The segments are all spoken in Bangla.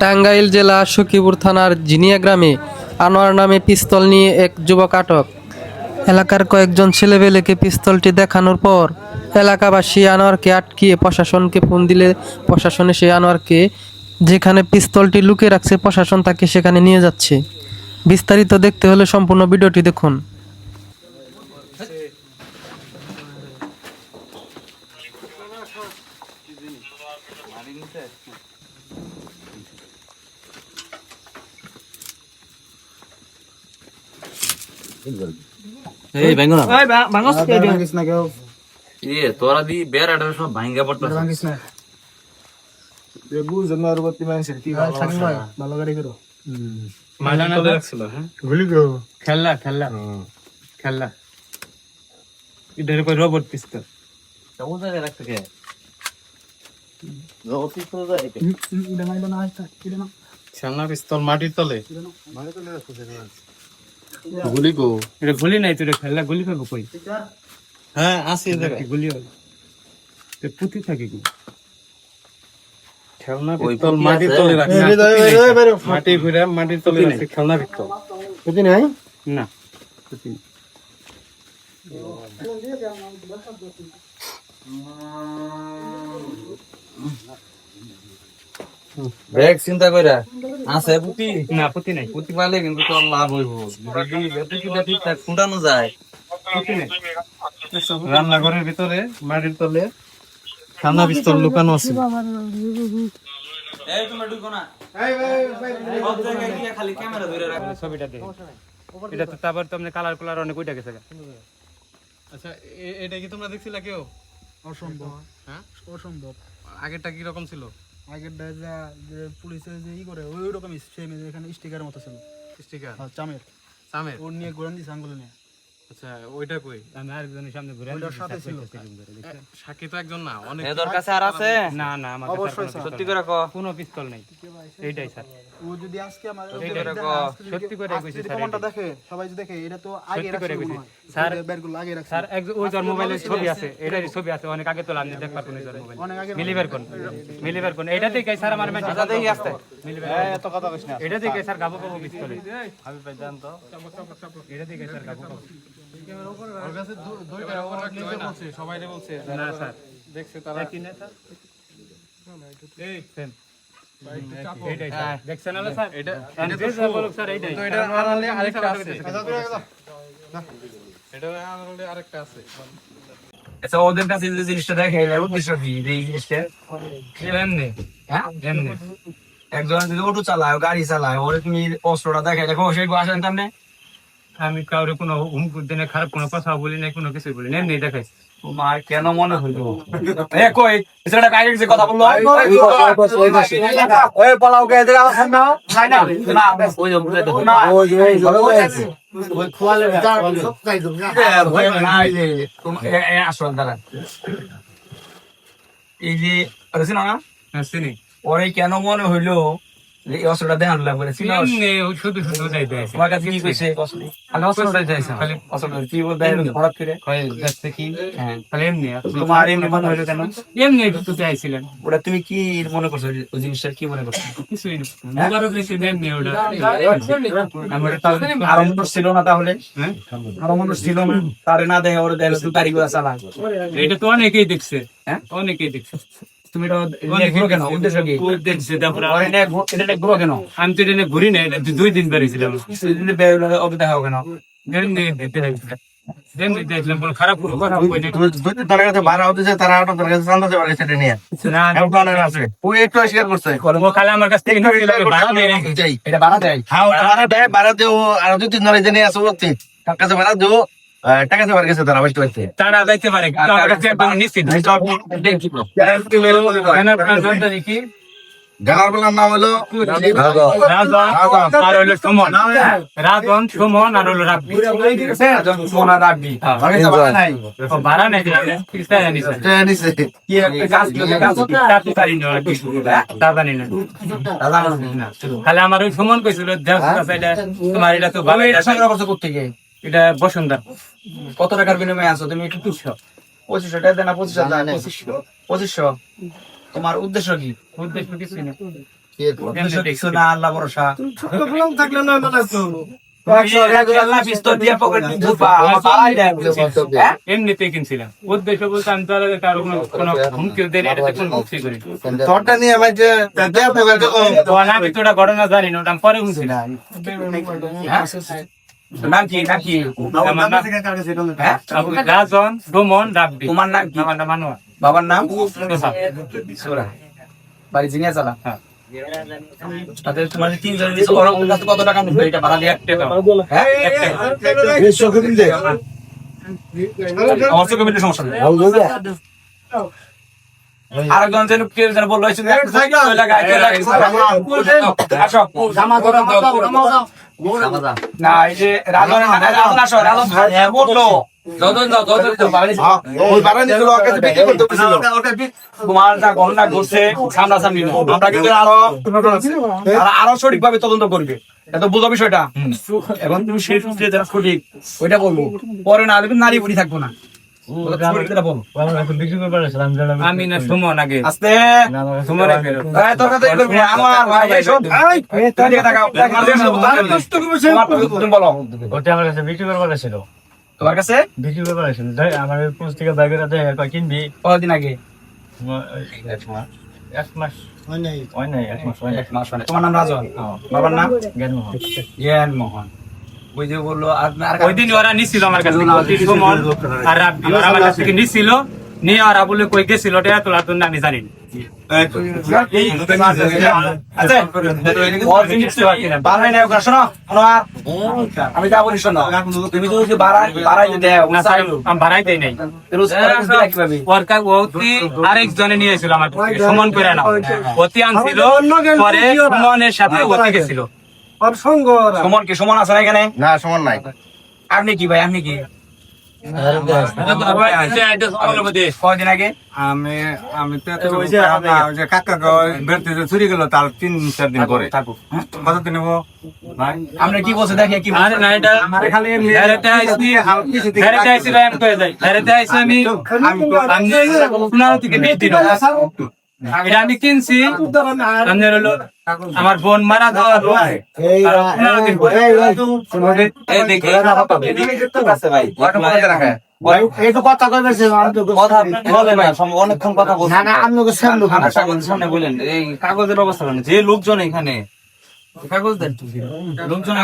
টাঙ্গাইল জেলা সখীপুর থানার জিনিয়া গ্রামে আনোয়ার নামে পিস্তল নিয়ে এক যুবক আটক। এলাকার কয়েকজন ছেলেবেলেকে পিস্তলটি দেখানোর পর এলাকাবাসী আনোয়ারকে আটকিয়ে প্রশাসনকে ফোন দিলে প্রশাসনে এসে আনোয়ারকে যেখানে পিস্তলটি লুকিয়ে রাখছে প্রশাসন তাকে সেখানে নিয়ে যাচ্ছে। বিস্তারিত দেখতে হলে সম্পূর্ণ ভিডিওটি দেখুন। এই ব্যাঙ্গো না। ভাঙিস না কেউ। এ তোরা দি বেড়াটা সব ভাঙ্গা পড়তাছে। ভাঙিস না। বুঝ না বত্তি মানুষের কি ভালো গাড়ি করো মালানা রাখছিল হ্যাঁ? ভুলি গো। খেললা খেললা খেললা ইধারে কই রোবট পিস্তল। কেমন জায়গায় রাখতে কে? অফিস তো যায় এটা মাইলো না আসতা এটা না খেলনা পিস্তল মাটির তলে। মানে তো লেখা খুঁজে গুলি গো এটা গুলি নাই তোরে খেললা গুলি পাবো কই? হ্যাঁ আসি কি গুলি হবে তে পুঁতি থাকে কি? খেলনা ওই পুঁতি মাটির তলে রাখি মাটি ঘুরে মাটির তলে রাখি খেলনা পিস্তল বুঝি নাই? না পুঁতি নেই। ব্রেক চিন্তা কইরা। আছে পুতি? না পুঁতি নাই। পুতি পাইলে কিন্তু তোর লাভ হইব। যদি ঠিকঠাক ফুটানো যায়। পুঁতি নাই। রান্নাঘরের ভিতরে মাটির তলে খেলনা পিস্তল লুকানো আছে। এই তোমরা ঢুকো না। সব জায়গায় গিয়ে খালি ক্যামেরা ধরে রাখ। ছবিটা দেখে। এটা তো তারপর তো আপনি কালার কালার অনেক ওইটা গেছে আচ্ছা এ- এটা কি তোমরা দেখছিলা কেউ? অসম্ভব। হ্যাঁ? অসম্ভব। আগেরটা কি রকম ছিল? আগের যা যে পুলিশে যে ই করে ওই রকমই সেম এখানে স্টিকারের মতো ছিল। স্টিকার চামের। চামের। সামের ওর নিয়ে গোড়ান দিছে আঙ্গুলে নিয়ে। আচ্ছা ওইটা কই? আমি আরেকজনের সামনে ঘুরে সাথে ছিল। সাক্ষী তো একজন না অনেক এ কাছে আর আছে? না না আমার কাছে। সত্যি করে ক কোনো পিস্তল নেই। এইটাই স্যার। ও যদি আজকে আমার সত্যি করে আজকে স্যার প্রমাণটা দেখে সবাই দেখে এটা তো আগে রাখছে কইছি। স্যার- বেরগুলো আগে রাখছে স্যার এক ওই তোর মোবাইলে ছবি আছে এটারই ছবি আছে অনেক আগে তোলা আমি দেখবার কোন তোর মোবাইল অনেক আগে মিলিবার কোন? মিলিবার কোন? এটা দেখে স্যার আমার মেসেজ আচ্ছা দেখি আসতে। এত কথা কইস না। এটা দেখে স্যার গাবো গাবো পিস্তলে আমি ভাই জান তো এটা দেখে স্যার গাবো গাবো। সবাই বলছে না স্যার। দেখছে তারা কি না স্যার এই সেম দেখছেন না স্যার? এটা এটা বলুক স্যার এইটাই। এটা আনালে আরেকটা আছে। আচ্ছা ওদের কাছে যে জিনিসটা দেখে এর উদ্দেশ্য কি? এই জিনিসটা এমনি? হ্যাঁ এমনি। একজন যদি অটো চালায় গাড়ি চালায় ওরে তুমি অস্ত্রটা দেখে দেখো সেই আসেন সামনে। আমি কাউরে কোনো হুমক দিনে খারাপ কোনো কথা বলি না কোনো কিছু বলি না এমনি দেখাইছি। তোমার কেন মনে হইল? এ কই? কাকে যে কথা বলল? ওই পালাও কে আসেন না নাই না না ওই ওই ওই ওই আছে ওই খোয়ালে ওই না এই যে তোমার এ আসল দাঁড়া। এই যে আরে শোনো না? হ্যাঁ চিনি ওরে কেন মনে হইল? যে এই অস্ত্রটা এমনি শুধু শুধু আছে। তোমার কাছে কি কইছে? খালি অস্ত্রটা চাইছে খালি অস্ত্রটা কি বলতে হঠাৎ করে? কয় দেখতে কি হ্যাঁ। খালি এমনি তোমার এমনি মনে হইল কেন? এমনি একটু চাইছিলেন ওটা তুমি কি মনে করছ? ওই জিনিসটা কি মনে করছ? কিছুই না। মোবারক বেশি এমনি ওটা আমার তাহলে আরও ছিল না তাহলে? হ্যাঁ? ছিল না? তারে না দেখে ওরে দেখলে তুমি চালা। এটা তো অনেকেই দেখছে। হ্যাঁ? অনেকেই দেখছে। তুমি আমি তো এটা ঘুরি না দুই দিন বেরিয়েছিলাম দেখাও কেন? খারাপ আমার কাছ থেকে হ্যাঁ টাকা দেওয়ার গেছে তারা বাড়িতে বাড়িতে তারা যাইতে পারে আমার একদম নিশ্চিত কেন আপনার জনটা দেখি গালার বেলার নাম হলো আর হইল সুমন। রাজন সুমন আর রাব্বি। রাখবি আমার ভাড়া নাই। করতে। খালি ওই সুমন কইছিল এটা তোমার এটা তো ভালো এটা সংগ্রহ করছ কোথেকে এটা বসুন্ধরা কত টাকার বিনিময়ে আছো তুমি একটু পঁচিশশো টাকা দেয় না পঁচিশশো। পঁচিশশো? তোমার উদ্দেশ্য কি? উদ্দেশ্য কিছুই না আল্লাহ ভরসা? থাকলে হ্যাঁ? এমনিতে কিনছিলাম। উদ্দেশ্য বলতে আমি কারও কোনো এটা কোনো করি। তোরটা নিয়ে যে আমি তো ওটা ঘটনা জানি না ওটা আমি পরে শুনছিলাম নাম কি নাম কি আমার নাম হ্যাঁ রাজন ডোমন রাব্বি তোমার নাম কি আমার নাম বাবার নাম সোরা বাড়ি জিনিয়া চালা হ্যাঁ। তাদের তোমার তিনজন দিয়েছে ওরা কাছে কত টাকা নিবে এটা ভাড়া দিয়ে এক টাকা হ্যাঁ এক টাকা আমার চোখে মিলে সমস্যা নেই আরেকজন যেন কেউ যেন বলল। আসো। না এই যে রাজন রাজন আসো রাজন হ্যাঁ বলল ওই বাড়া নিয়ে লোক কাছে বিক্রি করতে বসছিল। তোমার যা গণনা ঘটছে সামনাসামনি না। আমরা কিন্তু আরও তারা আরও সঠিক ভাবে তদন্ত করবে। এত বুঝো বিষয়টা। এখন তুমি সেই সূত্রে যারা সঠিক ওইটা করব। পরে না নারী বুড়ি থাকব না। আমি না সুমন আগে। আস্তে। সুমন ওটা আমার কাছে বিক্রি করবার ছিল। তোমার কাছে? বিক্রি করবার ছিল। আমার পুস্তিকা বাইকের কয় কিনবি? আগে? এক মাস। হয় হয় হয়। তোমার নাম রাজন? বাবার নাম? জ্ঞান মোহন মোহন ওই যে বলল ওই দিন ওরা নিছিল আমার কাছে আর রাব্বি ওরা আমার কাছ নিছিল। নিয়ে ওরা বলে কই গেছিল আমি জানি না। আচ্ছা, হয়। আমি শোনো। তুমি তো ভাড়াই নাই। আরেকজনে নিয়ে এসেছিল আমার সুমন করে না অতি আনছিল পরে সুমনের সাথে অতি গেছিল। সমান কি সমান আছে না এখানে? না সমান নাই। আপনি কি ভাই আপনি কি? আগে? আমি আমি তো কাকা বেরতে চুরি গেল তার তিন চার দিন পরে। থাকো কত দিন কি বলছে দেখে কি আরে আমি আইছি আমি। এটা কিনছি আমার বোন মারা যাওয়ার কাগজের অবস্থা যে লোকজন এখানে কাগজ দেন লোকজন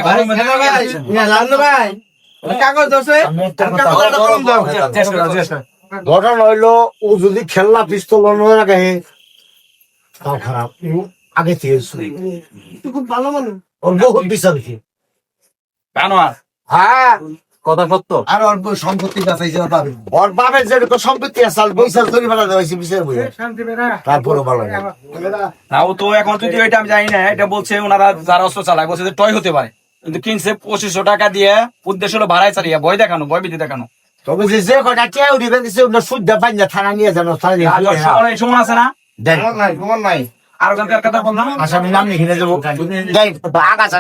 কাগজ ঘটনা হইল ও যদি খেলনা পিস্তল রাখে তাও খারাপ। আগে থেকে শুনি খুব ভালো মানুষ। ওর বহুত বিচার কি। হ্যাঁ। কথা সত্য? আর ওর সম্পত্তি বাঁচাইছে ওর বাপের। ওর বাপের যেরকম সম্পত্তি আছে আর বৈশাখ ধরে বেলা বিচার বই তারপরে ভালো লাগে। না ও তো এখন যদি এটা আমি জানি না এটা বলছে ওনারা যারা অস্ত্র চালায় বলছে যে টয় হতে পারে। কিন্তু কিনছে পঁচিশশো টাকা দিয়ে উদ্দেশ্য হলো ভাড়ায় চালিয়ে ভয় দেখানো ভয় ভীতি দেখানো। তবে যে যে কটা চেয়ে উঠি বেঁধেছে ওগুলো পাঞ্জা থানা নিয়ে যান থানা নিয়ে সমান আছে না? দেন আর ওখানকার কথা বললাম আসামি নাম লিখে নিয়ে দেখ আগাছা